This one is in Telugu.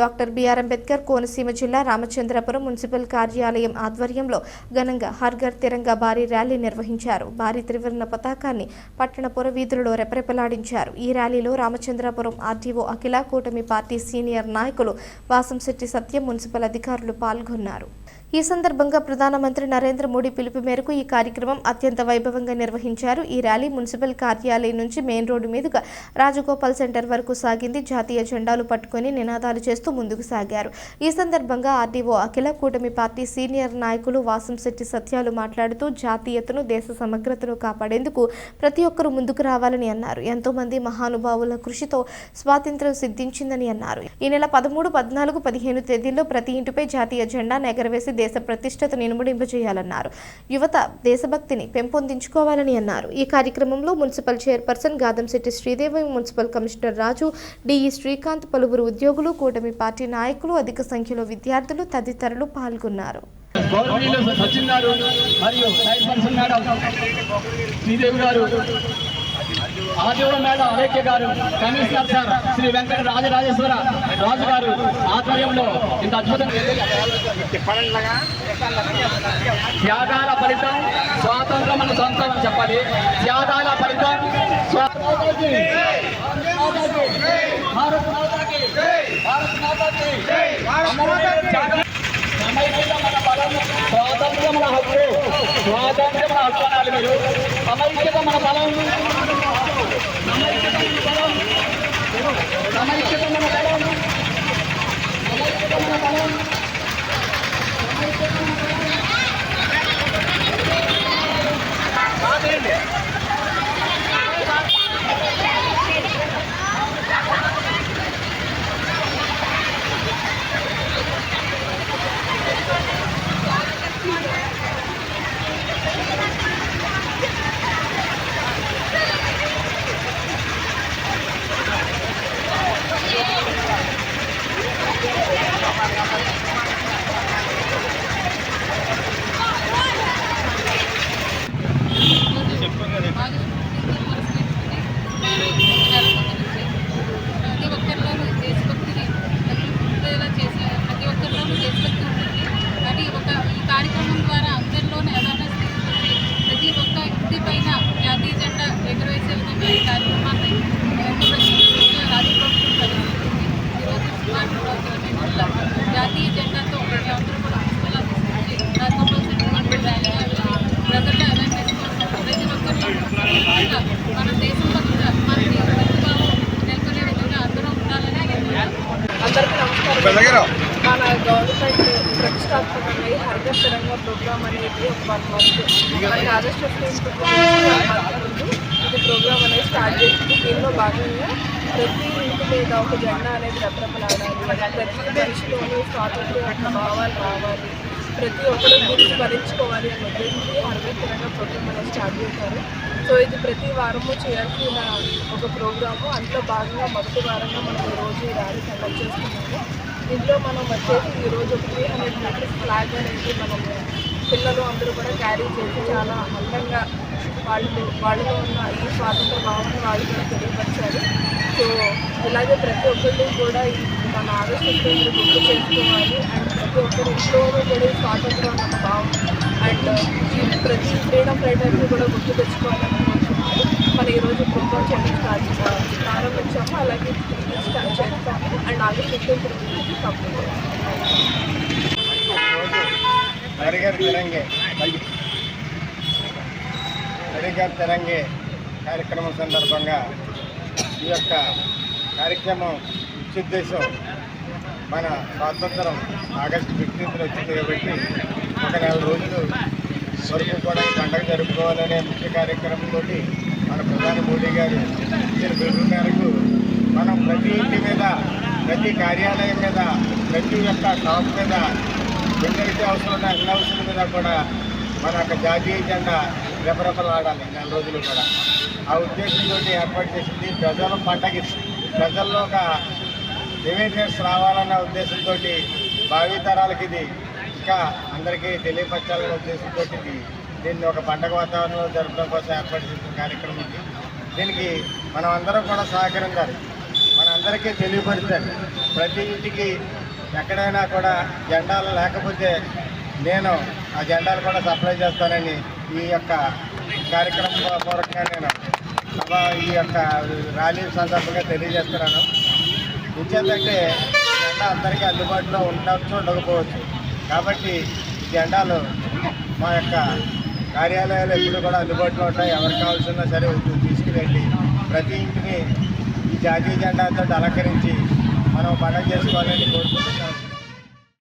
డాక్టర్ బిఆర్ అంబేద్కర్ కోనసీమ జిల్లా రామచంద్రపురం మున్సిపల్ కార్యాలయం ఆధ్వర్యంలో ఘనంగా హర్ఘర్ తిరంగా భారీ ర్యాలీ నిర్వహించారు. భారీ త్రివర్ణ పతాకాన్ని పట్టణ పుర వీధులలో రెపరెపలాడించారు. ఈ ర్యాలీలో రామచంద్రపురం ఆర్టీఓ అఖిల కూటమి పార్టీ సీనియర్ నాయకులు వాసంశెట్టి సత్యం మున్సిపల్ అధికారులు పాల్గొన్నారు. ఈ సందర్భంగా ప్రధానమంత్రి నరేంద్ర మోడీ పిలుపు మేరకు ఈ కార్యక్రమం అత్యంత వైభవంగా నిర్వహించారు. ఈ ర్యాలీ మున్సిపల్ కార్యాలయం నుంచి మెయిన్ రోడ్డు మీదుగా రాజగోపాల్ సెంటర్ వరకు సాగింది. జాతీయ జెండాలు పట్టుకొని నినాదాలు చేస్తూ ముందుకు సాగారు. ఈ సందర్భంగా ఆర్డీఓ అఖిల కూటమి పార్టీ సీనియర్ నాయకులు వాసంశెట్టి సత్యాలు మాట్లాడుతూ జాతీయతను దేశ సమగ్రతను కాపాడేందుకు ప్రతి ఒక్కరూ ముందుకు రావాలని అన్నారు. ఎంతో మంది మహానుభావుల కృషితో స్వాతంత్ర్యం సిద్ధించిందని అన్నారు. ఈ నెల పదమూడు పద్నాలుగు పదిహేను తేదీల్లో ప్రతి ఇంటిపై జాతీయ జెండా ఎగరవేసి దేశ ప్రతిష్టతను ఇనుమడింపజేయాలన్నారు యువత దేశభక్తిని పెంపొందించుకోవాలని అన్నారు. ఈ కార్యక్రమంలో municipal chairperson Gadamsetti Sridevi municipal commissioner Raju DE Srikanth పలువురు ఉద్యోగులు కూటమి పార్టీ నాయకులు అధిక సంఖ్యలో విద్యార్థులు తదితరులు పాల్గొన్నారు. గౌరవనీయులు సచిన్ గారు మరియు సైడ్ పర్సన్ మేడం శ్రీదేవి గారు ఆదివ మేడం అలేఖ్య గారు కమిషనర్ సార్ శ్రీ వెంకట రాజరాజేశ్వర రాజు గారు ఆధ్వర్యంలో ఇంత అద్భుతం త్యాగాల ఫలితం స్వాతంత్రం అని సొంతం అని చెప్పాలి. త్యాగాల ఫలితం స్వాతంత్రం భారత్ మాతాకి. భారత్ మాతాకి. మన బలం స్వాతంత్ర్యం మన హక్కు. స్వాతంత్ర్యం మన మీరు. సమైక్యత మన బలం. సమైక్యత మన బలం. సమైక్యత మన Haritha Telangana programme అనేది ఒక వన్ మంత్ మనకి ఆగస్ట్ ఫిఫ్టీన్త్ ముందు ఇది ప్రోగ్రామ్ అనేది స్టార్ట్ చేసింది. దీనిలో భాగంగా ప్రతి ఇంటి మీద ఒక జెండా అనేది రెపరెపలాడాలి ప్రతి మనిషిలోనూ స్వాతంత్ర్యం యొక్క భావాలు రావాలి. ప్రతి ఒక్కరు గురించి భరించుకోవాలి అని ఉద్దేశించి హరిత తెలంగాణ ప్రోగ్రామ్ అనేది స్టార్ట్ చేశారు. సో ఇది ప్రతి వారము చేయాల్సిన ఒక ప్రోగ్రాము. అందులో భాగంగా మొదటి వారంగా మనం ఈరోజు ఈ ర్యాలీ కండక్ట్ చేస్తున్నాము. దీంట్లో మనం వచ్చేసి ఈరోజు త్రీ హండ్రెడ్ మీటర్స్ ఫ్లాగ్ అనేది మనం పిల్లలు అందరూ కూడా క్యారీ చేసి చాలా అందంగా వాళ్ళు వాళ్ళలో ఉన్న ఈ స్వాతంత్ర భావన వాళ్ళు కూడా తెలియపరిచారు. సో ఇలాగే ప్రతి ఒక్కళ్ళు కూడా ఈ మన ఆగస్టు గుర్తు చేసుకోవాలి. అండ్ ప్రతి ఒక్కరు ఇంట్లోనూ కూడా ఈ స్వాతంత్రం అన్న భావం అండ్ ఈ ప్రతి ఫ్రీడమ్ ఫైటర్ని కూడా గుర్తు తెచ్చుకోవాలని మనం ఈరోజు ప్రోగ్రామ్ చేయడం ప్రారంభించాము. అలాగే స్టార్ట్ చేస్తాము. అండ్ ఆగస్ట్ ఫిఫ్టీన్ గురించి తెరంగే. తిరంగే తిరంగే కార్యక్రమం సందర్భంగా ఈ యొక్క కార్యక్రమం ఉద్దేశం మన స్వాతంత్రం ఆగస్టు ఫిఫ్టీన్త్లో వచ్చింది కాబట్టి ఒక నెల రోజులు వరకు కూడా పండగ పండుగ జరుపుకోవాలనే ముఖ్య కార్యక్రమంతో మన ప్రధాని మోడీ గారు ఇచ్చిన పిలుపు మేరకు మనం ప్రతి ఇంటి మీద ప్రతి కార్యాలయం మీద ప్రతి ఒక్క షాప్ మీద ఎన్నైతే అవసరం ఉన్న అన్ని అవసరం మీద కూడా మన యొక్క జాతీయ జెండా రెపరెపలాడాలి నెల రోజులు కూడా. ఆ ఉద్దేశంతో ఏర్పాటు చేసింది ప్రజల పండగ. ప్రజల్లో ఒక అవేర్నెస్ రావాలన్న ఉద్దేశంతో భావితరాలకి ఇది ఇంకా అందరికీ తెలియపరచాలనే ఉద్దేశంతో ఇది. దీన్ని ఒక పండగ వాతావరణంలో జరపడం కోసం ఏర్పాటు చేసిన కార్యక్రమం ఇది. దీనికి మనం అందరం కూడా సహకరించాలి. అందరికీ తెలియపరిచాను ప్రతి ఇంటికి ఎక్కడైనా కూడా జెండాలు లేకపోతే నేను ఆ జెండాలు కూడా సప్లై చేస్తానని ఈ యొక్క కార్యక్రమం పూర్వకంగా నేను సభ ఈ యొక్క ర్యాలీ సందర్భంగా తెలియజేస్తున్నాను. ఇంకేంటంటే జెండా అందరికీ అందుబాటులో ఉండవచ్చు ఉండకపోవచ్చు. కాబట్టి జెండాలు మా యొక్క కార్యాలయాలు ఎప్పుడు కూడా అందుబాటులో ఉంటాయి. ఎవరికి కావాల్సిన సరే తీసుకువెళ్ళి ప్రతి ఇంటిని జాతీయ జెండాతో అలంకరించి మనం పండగ చేసుకోవాలని కోరుకుంటున్నాం.